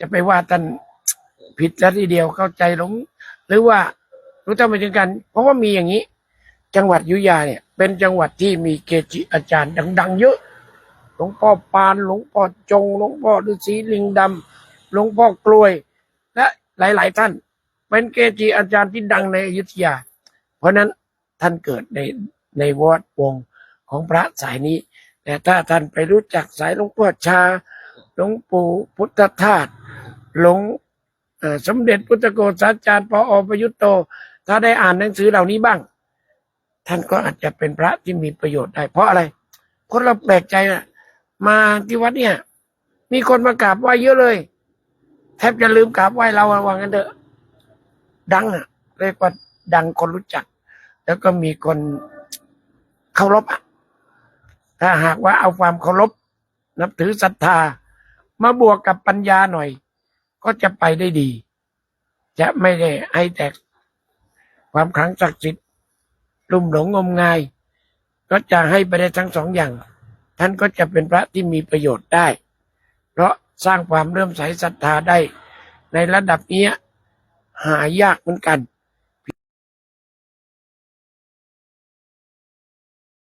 จะไปว่าท่านผิดซะทีเดียวเข้าใจหลง หรือว่ารู้เท่าไม่ถึงกัน เพราะว่ามีอย่างนี้ จังหวัดยุยาเนี่ย เป็นจังหวัดที่มีเกจิอาจารย์ดัง ๆ เยอะ หลวงพ่อปานหลวงพ่อจงหลวงพ่อฤาษีลิงดำหลวงพ่อกลวย และหลาย ๆ ท่าน เป็นเกจิอาจารย์ที่ดังในอยุธยา เพราะฉะนั้นท่านเกิดในในวัดวงของพระสายนี้ แต่ถ้าท่านไปรู้จักสายหลวงพ่อชาหลวงปู่พุทธทาส หลงสมเด็จพุทธโกษาจารย์ปอประยุตโต ถ้าได้อ่านหนังสือเหล่านี้บ้าง ท่านก็อาจจะเป็นพระที่มีประโยชน์ได้ เพราะอะไรคนเราแปลกใจนะมาที่วัดเนี่ย มีคนมากราบไหว้เยอะเลย แทบจะลืมกราบไหว้เราอะว่างั้นเถอะ ดังอะเรียกว่าดังคนรู้จัก แล้วก็มีคนเคารพอะถ้าหากว่าเอาความเคารพนับถือศรัทธา มาบวกกับปัญญาหน่อย ก็จะไปได้ดี จะไม่ได้ไอแตก ความขลังศักดิ์สิทธิ์ลุ่มหลงงมงาย ก็จะให้ไปได้ทั้งสองอย่าง ท่านก็จะเป็นพระที่มีประโยชน์ได้ เพราะสร้างความเริ่มใสศรัทธาได้ ในระดับนี้หายากเหมือนกัน